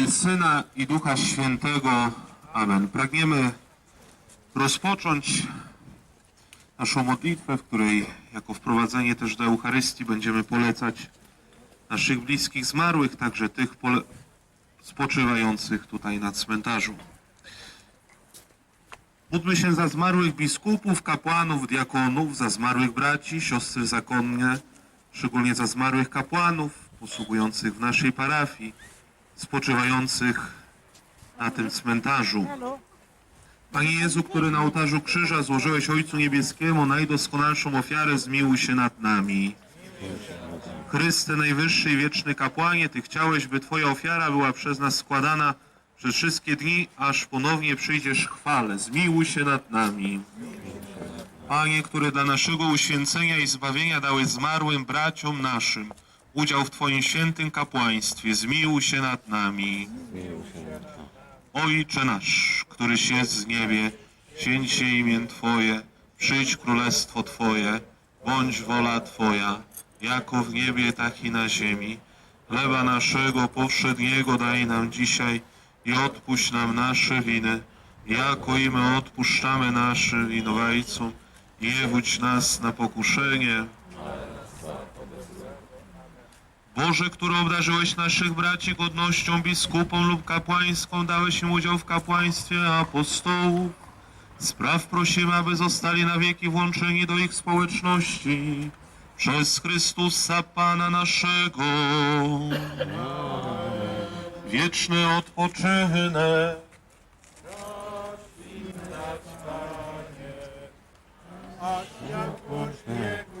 I Syna i Ducha Świętego. Amen. Pragniemy rozpocząć naszą modlitwę, w której jako wprowadzenie też do Eucharystii będziemy polecać naszych bliskich zmarłych, także tych spoczywających tutaj na cmentarzu. Módlmy się za zmarłych biskupów, kapłanów, diakonów, za zmarłych braci, siostry zakonne, szczególnie za zmarłych kapłanów posługujących w naszej parafii, spoczywających na tym cmentarzu. Panie Jezu, który na ołtarzu krzyża złożyłeś Ojcu Niebieskiemu najdoskonalszą ofiarę, zmiłuj się nad nami. Chryste, najwyższy i wieczny kapłanie, Ty chciałeś, by Twoja ofiara była przez nas składana przez wszystkie dni, aż ponownie przyjdziesz chwale. Zmiłuj się nad nami. Panie, który dla naszego uświęcenia i zbawienia dałeś zmarłym braciom naszym udział w Twoim świętym kapłaństwie, zmiłuj się nad nami. Ojcze nasz, któryś jest w niebie, święć się imię Twoje, przyjdź królestwo Twoje, bądź wola Twoja, jako w niebie, tak i na ziemi. Chleba naszego powszedniego daj nam dzisiaj i odpuść nam nasze winy, jako i my odpuszczamy naszym winowajcom. Nie wódź nas na pokuszenie, Boże, który obdarzyłeś naszych braci godnością biskupom lub kapłańską, dałeś im udział w kapłaństwie apostołów. Spraw prosimy, aby zostali na wieki włączeni do ich społeczności. Przez Chrystusa Pana naszego. Wieczny odpoczynek. Pasynku.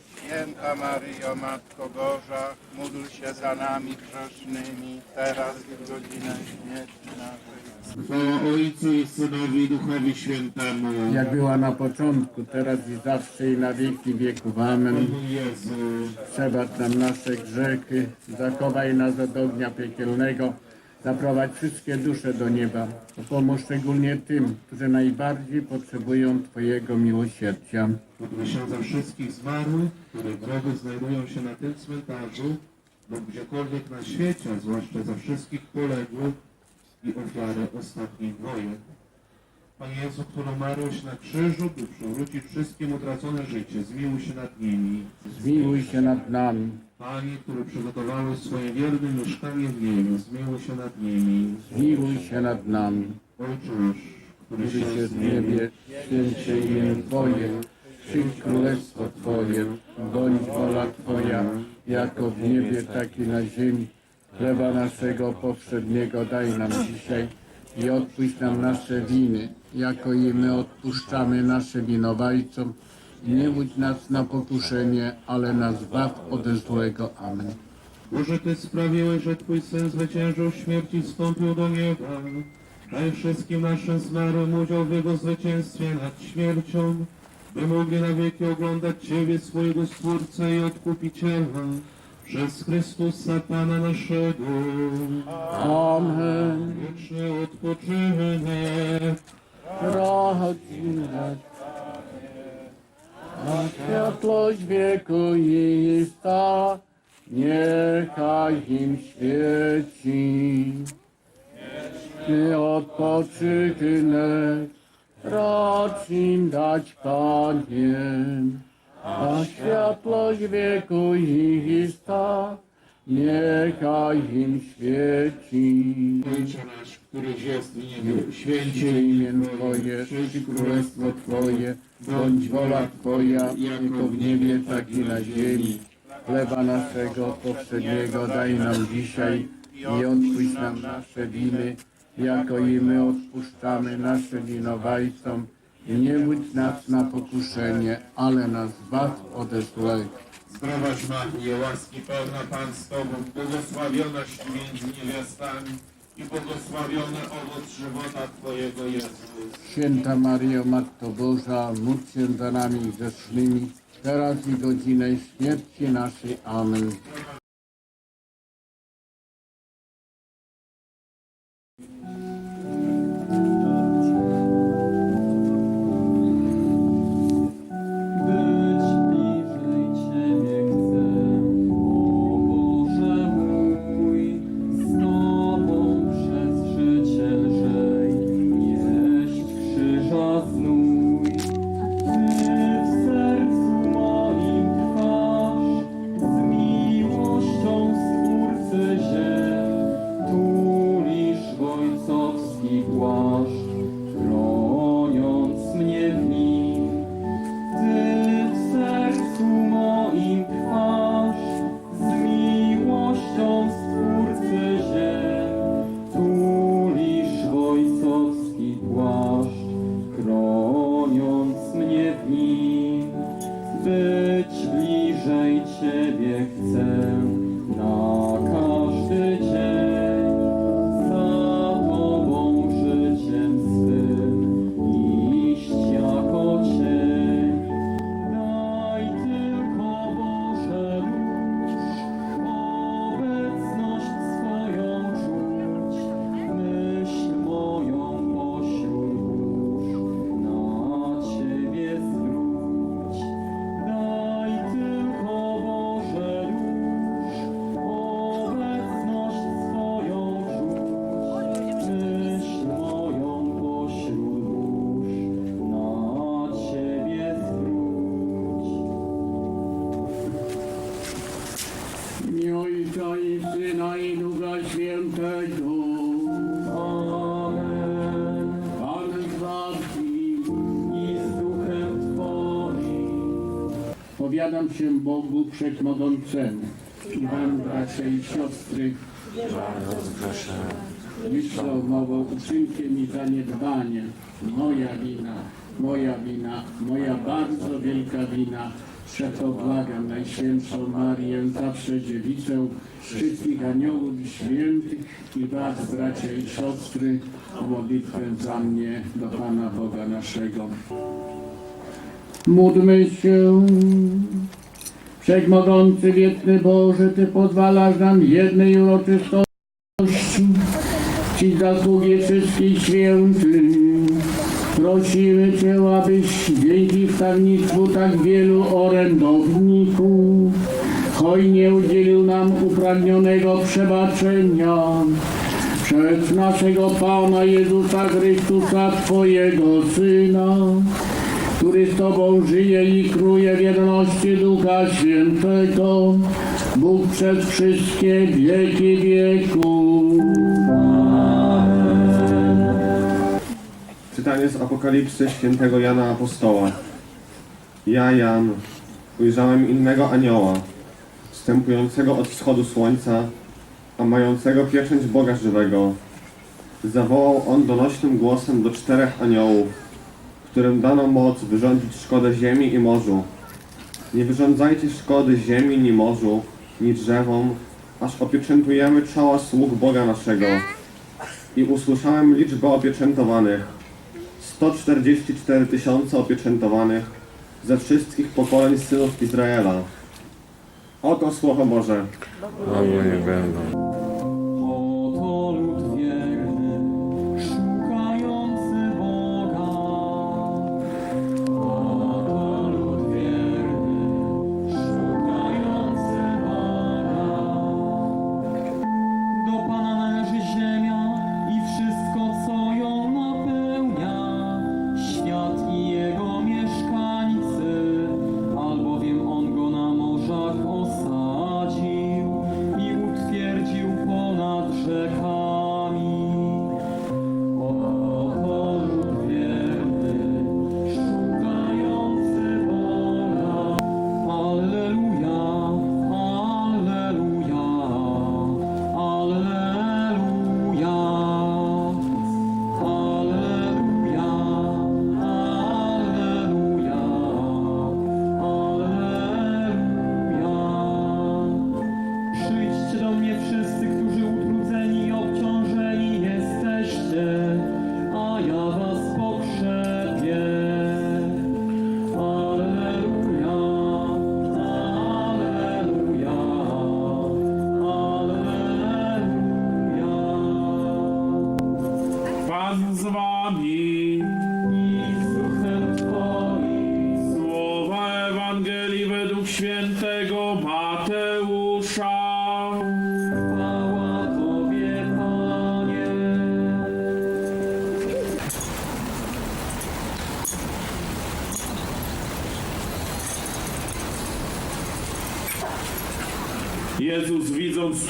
Święta Maryjo, Matko Boża, módl się za nami grzesznymi, teraz i w godzinę śmierci naszej. Chwała Ojcu i Synowi Duchowi Świętemu. jak była na początku, teraz i zawsze i na wieki wieków. Amen. Jezu. Przebacz nam nasze grzechy, zachowaj nas od ognia piekielnego, zaprowadź wszystkie dusze do nieba. Pomóż szczególnie tym, którzy najbardziej potrzebują Twojego miłosierdzia. Módlmy się za wszystkich zmarłych, których groby znajdują się na tym cmentarzu lub gdziekolwiek na świecie, zwłaszcza za wszystkich poległych i ofiary ostatnich wojen. Panie Jezu, który umarłeś na krzyżu, by przywrócić wszystkim utracone życie, zmiłuj się nad nimi. Zmiłuj się nad nami. Panie, który przygotowałeś swoje wierne mieszkanie w niebie, zmiłuj się nad nimi. Zmiłuj się nad nami. Ojcze nasz, który się w niebie, święć się imię Twoje, przyjdź królestwo Twoje, bądź wola Twoja, jako w niebie, tak i na ziemi. Chleba naszego powszedniego daj nam dzisiaj i odpuść nam nasze winy, jako i my odpuszczamy naszym winowajcom. Nie wódź nas na pokuszenie, ale nas zbaw ode złego. Amen. Boże, Ty sprawiłeś, że Twój Syn zwyciężył śmierć i wstąpił do nieba. Daj wszystkim naszym zmarłym udział w Jego zwycięstwie nad śmiercią, by mogli na wieki oglądać Ciebie, swojego Stwórcę i Odkupiciela, przez Chrystusa Pana naszego. Amen. Wieczny odpoczynek. Nas. A światłość wieku ista, niechaj im świeci. Ty odpoczynek Racz im dać, Panie, a światłość wieku ich sta, niechaj im świeci. Któryś jest w niebie, święcie imię Twoje, przyjdź królestwo Twoje, bądź wola Twoja, jako w niebie, tak i na ziemi. Chleba naszego powszedniego daj nam dzisiaj i odpuść nam nasze winy, jako i my odpuszczamy naszym winowajcom. I nie budź nas na pokuszenie, ale nas zbaw ode złego. Zdrowaś Maryjo, łaski pełna Pan z Tobą, błogosławionaś między niewiastami i błogosławiony owoc żywota Twojego Jezus. Święta Maryjo, Matko Boża, módl się za nami grzesznymi, teraz i godzinę śmierci naszej. Amen. Bliżej Ciebie chcę na Ojca i Syna i Ducha Świętego. Pan z wami. I z duchem Twoim. Powiadam się Bogu Wszechmogącemu i wam, bracia i siostry, myślą, mową, uczynkiem i zaniedbaniem. Moja wina, moja wina, moja bardzo wielka wina. Przeto błagam Najświętszą Marię, zawsze dziewicę, wszystkich aniołów i świętych i was, bracia i siostry, o modlitwę za mnie do Pana Boga naszego. Módlmy się. Wszechmogący, wieczny Boże, Ty pozwalasz nam jednej uroczystości Ci zasługi wszystkich świętych. Prosimy Cię, abyś dzięki wstawnictwu tak wielu orędowników hojnie udzielił nam upragnionego przebaczenia przez naszego Pana Jezusa Chrystusa, Twojego Syna, który z Tobą żyje i kruje w jedności Ducha Świętego, Bóg przez wszystkie wieki wieków. Czytanie z Apokalipsy świętego Jana Apostoła. Ja, Jan, ujrzałem innego anioła, wstępującego od wschodu słońca, a mającego pieczęć Boga żywego. Zawołał on donośnym głosem do czterech aniołów, którym dano moc wyrządzić szkodę ziemi i morzu. Nie wyrządzajcie szkody ziemi, ni morzu, ni drzewom, aż opieczętujemy czoła sług Boga naszego. I usłyszałem liczbę opieczętowanych. 144 tysiące opieczętowanych ze wszystkich pokoleń synów Izraela. Oto Słowo Boże. Oto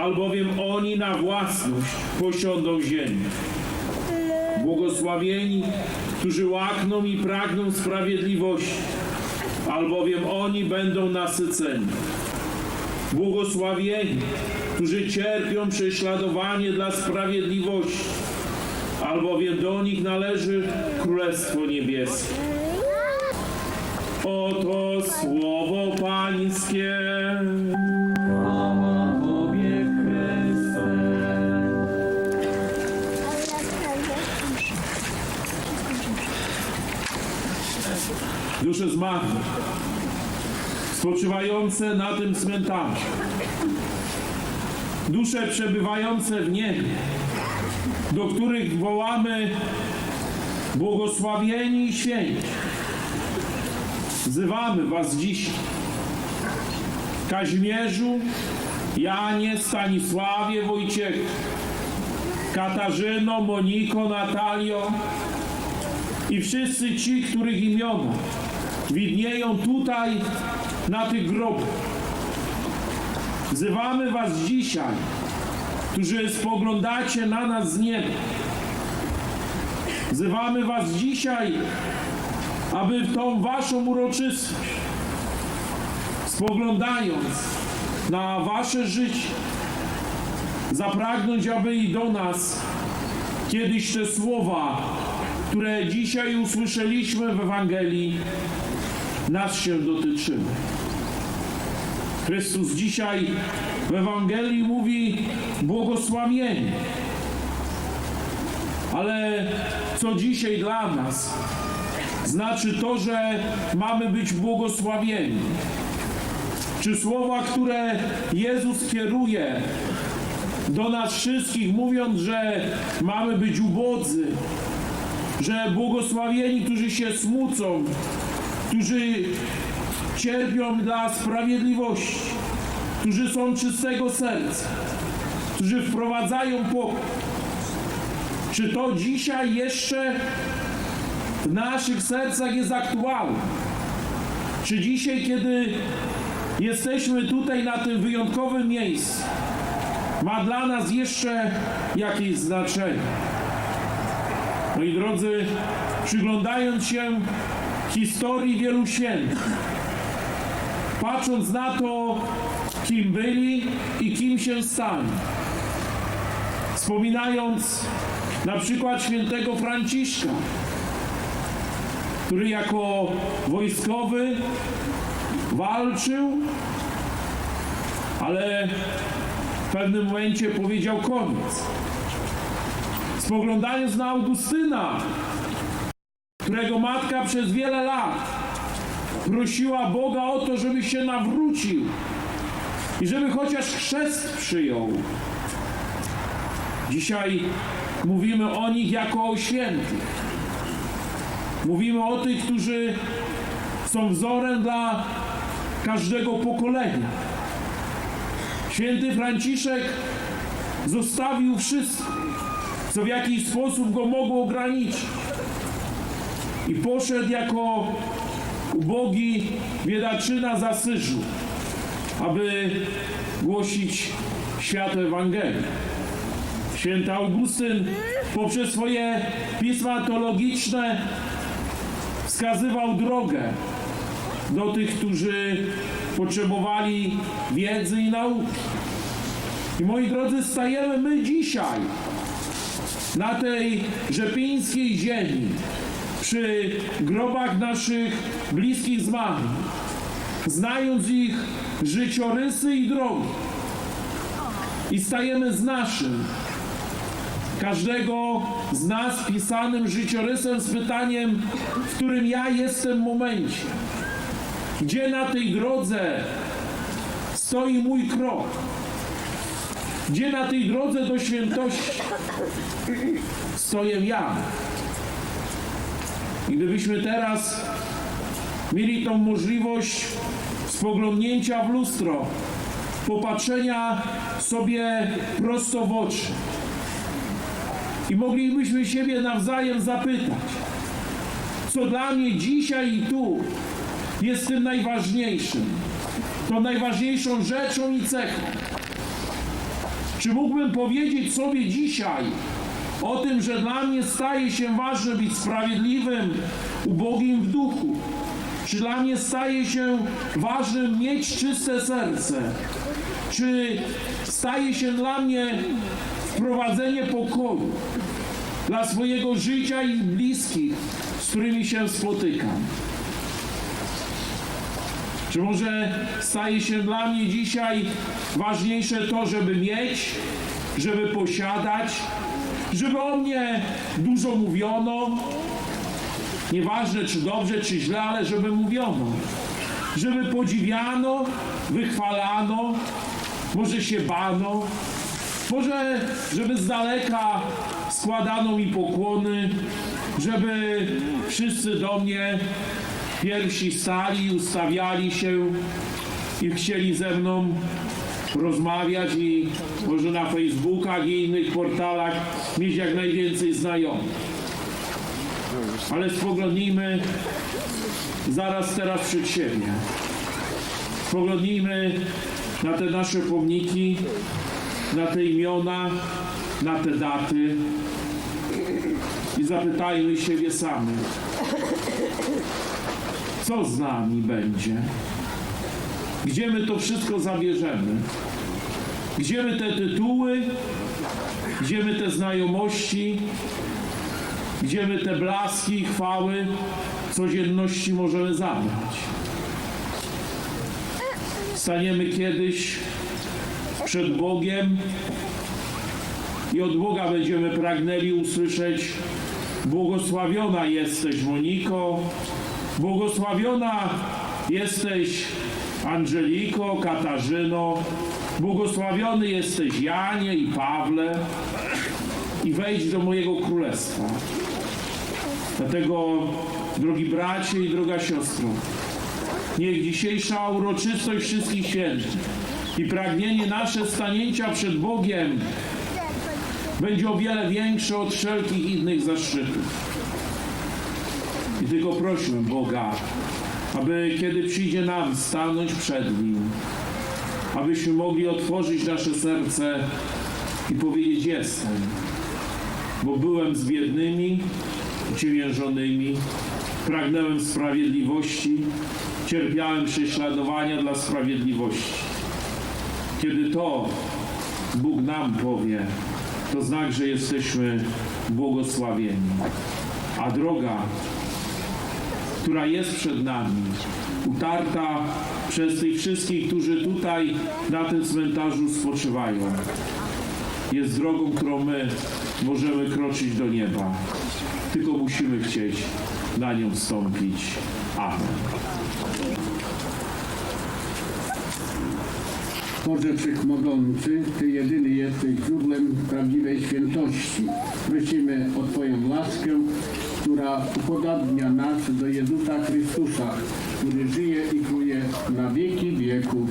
albowiem oni na własność posiądą ziemię. Błogosławieni, którzy łakną i pragną sprawiedliwości, albowiem oni będą nasyceni. Błogosławieni, którzy cierpią prześladowanie dla sprawiedliwości, albowiem do nich należy Królestwo Niebieskie. Oto słowo Pańskie. Dusze zmarłych, spoczywające na tym cmentarzu, dusze przebywające w niebie, do których wołamy błogosławieni i święci. Wzywamy Was dziś, Kazimierzu, Janie, Stanisławie, Wojciechu, Katarzyno, Moniko, Natalio, i wszyscy ci, których imiona widnieją tutaj na tych grobach. Wzywamy Was dzisiaj, którzy spoglądacie na nas z nieba. Wzywamy Was dzisiaj, aby w tą Waszą uroczystość, spoglądając na Wasze życie, zapragnąć, aby i do nas kiedyś te słowa które dzisiaj usłyszeliśmy w Ewangelii, nas się dotyczyły. Chrystus dzisiaj w Ewangelii mówi błogosławieni. Ale co dzisiaj dla nas znaczy to, że mamy być błogosławieni? Czy słowa, które Jezus kieruje do nas wszystkich, mówiąc, że mamy być ubodzy, że błogosławieni, którzy się smucą, którzy cierpią dla sprawiedliwości, którzy są czystego serca, którzy wprowadzają pokój. Czy to dzisiaj jeszcze w naszych sercach jest aktualne? Czy dzisiaj, kiedy jesteśmy tutaj na tym wyjątkowym miejscu, ma dla nas jeszcze jakieś znaczenie? Moi drodzy, przyglądając się historii wielu świętych, patrząc na to, kim byli i kim się stali, wspominając na przykład świętego Franciszka, który jako wojskowy walczył, ale w pewnym momencie powiedział koniec. Spoglądając na Augustyna, którego matka przez wiele lat prosiła Boga o to, żeby się nawrócił i żeby chociaż chrzest przyjął. Dzisiaj mówimy o nich jako o świętych. Mówimy o tych, którzy są wzorem dla każdego pokolenia. Święty Franciszek zostawił wszystko co w jakiś sposób go mogło ograniczyć. I poszedł jako ubogi biedaczyna z Asyżu, aby głosić świat Ewangelii. Święty Augustyn poprzez swoje pisma teologiczne wskazywał drogę do tych, którzy potrzebowali wiedzy i nauki. I moi drodzy, stajemy my dzisiaj na tej rzepińskiej ziemi, przy grobach naszych bliskich zmarłych, znając ich życiorysy i drogi, i stajemy z naszym, każdego z nas pisanym życiorysem z pytaniem, w którym ja jestem momencie. Gdzie na tej drodze stoi mój krok? Gdzie na tej drodze do świętości stoję ja? I gdybyśmy teraz mieli tą możliwość spoglądnięcia w lustro, popatrzenia sobie prosto w oczy i moglibyśmy siebie nawzajem zapytać, co dla mnie dzisiaj i tu jest tym najważniejszym, tą najważniejszą rzeczą i cechą. Czy mógłbym powiedzieć sobie dzisiaj o tym, że dla mnie staje się ważne być sprawiedliwym, ubogim w duchu? Czy dla mnie staje się ważnym mieć czyste serce? Czy staje się dla mnie wprowadzenie pokoju dla swojego życia i bliskich, z którymi się spotykam? Czy może staje się dla mnie dzisiaj ważniejsze to, żeby mieć, żeby posiadać, żeby o mnie dużo mówiono? Nieważne czy dobrze, czy źle, ale żeby mówiono. Żeby podziwiano, wychwalano, może się bano, może żeby z daleka składano mi pokłony, żeby wszyscy do mnie pierwsi stali, ustawiali się i chcieli ze mną rozmawiać i może na Facebookach i innych portalach mieć jak najwięcej znajomych. Ale spoglądnijmy zaraz teraz przed siebie. Spoglądnijmy na te nasze pomniki, na te imiona, na te daty i zapytajmy siebie samych, co z nami będzie? Gdzie my to wszystko zabierzemy? Gdzie my te tytuły? Gdzie my te znajomości? Gdzie my te blaski, chwały codzienności możemy zabrać? Staniemy kiedyś przed Bogiem i od Boga będziemy pragnęli usłyszeć Błogosławiona jesteś Moniko, błogosławiona jesteś Angeliko, Katarzyno, błogosławiony jesteś Janie i Pawle i wejdź do mojego królestwa. Dlatego, drogi bracie i droga siostro, niech dzisiejsza uroczystość wszystkich świętych i pragnienie nasze stanięcia przed Bogiem będzie o wiele większe od wszelkich innych zaszczytów. I tylko prośmy Boga, aby kiedy przyjdzie nam stanąć przed Nim, abyśmy mogli otworzyć nasze serce i powiedzieć jestem, bo byłem z biednymi, uciemiężonymi, pragnąłem sprawiedliwości, cierpiałem prześladowania dla sprawiedliwości. Kiedy to Bóg nam powie, to znak, że jesteśmy błogosławieni. A droga, która jest przed nami, utarta przez tych wszystkich, którzy tutaj na tym cmentarzu spoczywają, jest drogą, którą my możemy kroczyć do nieba. Tylko musimy chcieć na nią wstąpić. Amen. Boże Wszechmogący, Ty jedyny jesteś źródłem prawdziwej świętości. Prosimy o Twoją łaskę, która upodabnia nas do Jezusa Chrystusa, który żyje i króluje na wieki wieków.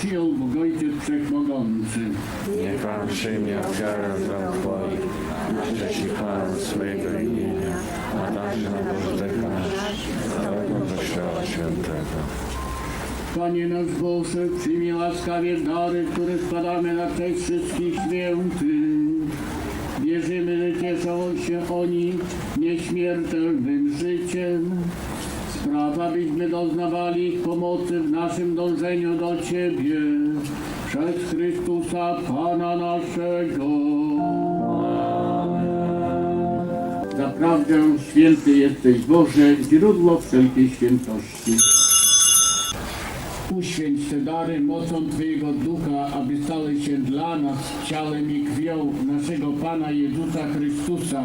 Przyjął Bóg Ojciec Wszechmogący. Niech Pan przyjmie ofiarę dla Twoich, na cześć i chwałę swojego imienia, a także na Bożego nasz, całego Kościoła Świętego. Panie nasz Boże, przyjmij łaskawie dary, które składamy na cześć wszystkich świętych. Wierzymy, że cieszą się oni nieśmiertelnym życiem. Spraw, abyśmy doznawali ich pomocy w naszym dążeniu do Ciebie. Przez Chrystusa Pana naszego. Zaprawdę święty jesteś Boże, źródło wszelkiej świętości. Uświęć te dary mocą Twojego Ducha, aby stały się dla nas ciałem i krwią naszego Pana Jezusa Chrystusa.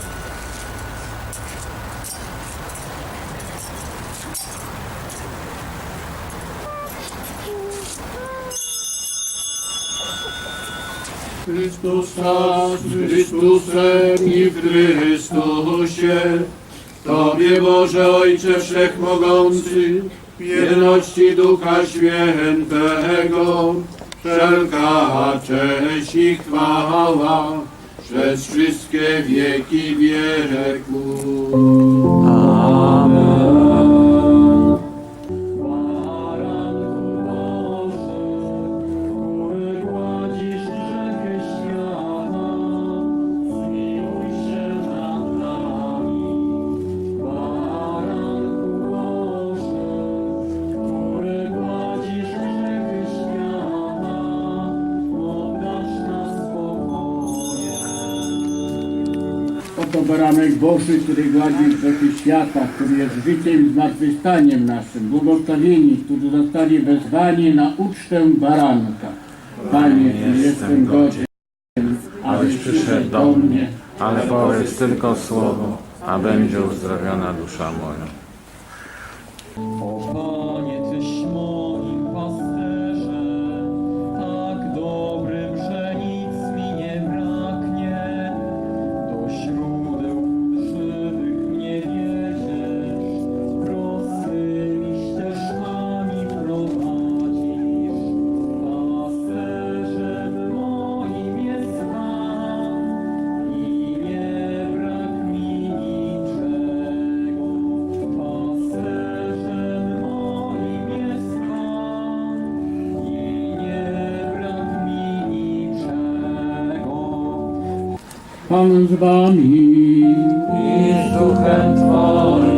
Chrystusa, z Chrystusem i w Chrystusie. Tobie Boże Ojcze Wszechmogący, w jedności Ducha Świętego, wszelka cześć i chwała przez wszystkie wieki wieków. Baranku baranek Boży, który gładzi grzechy świata, który jest życiem i zmartwychwstaniem naszym. Błogosławieni, którzy zostali wezwani na ucztę baranka. Panie, nie jestem godzien, abyś przyszedł do mnie, ale powiedz tylko słowo, a będzie uzdrowiona dusza moja. Pan z wami. I z duchem Twoim.